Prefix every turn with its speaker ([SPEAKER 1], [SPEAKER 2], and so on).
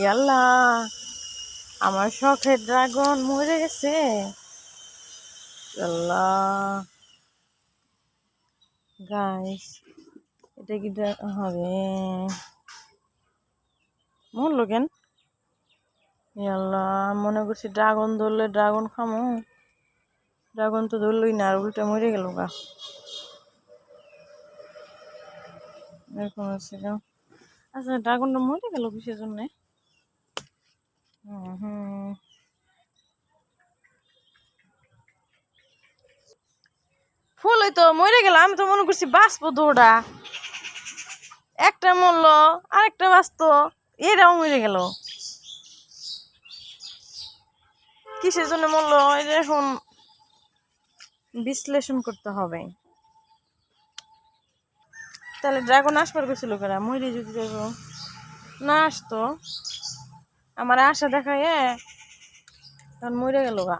[SPEAKER 1] ইয়াল্লা, আমার শখের ড্রাগন মরে গেছে। আল্লাহ গাইস এটা কি হবে? মরলো কেন? ইয়াল্লা, মনে করছি ড্রাগন ধরলে ড্রাগন খামো। ড্রাগন তো ধরলই না, আর উল্টা মরে গেল গা। এরকম আছে আচ্ছা ড্রাগনটা মরে গেল কিসের জন্যে? ফুল ওই তো মরে গেল, আমি তো মনে করছি বাঁচবো দৌড়া একটা মরলো, আরেকটা বাঁচতো, এরাও মরে গেল। কিসের জন্য মরলো? এটা এখন বিশ্লেষণ করতে হবে। তাহলে ড্রাগন আসবার গেছিল কেরা? মরে যদি না আসতো। আমার আশা দেখায় তখন মরে গেল গা।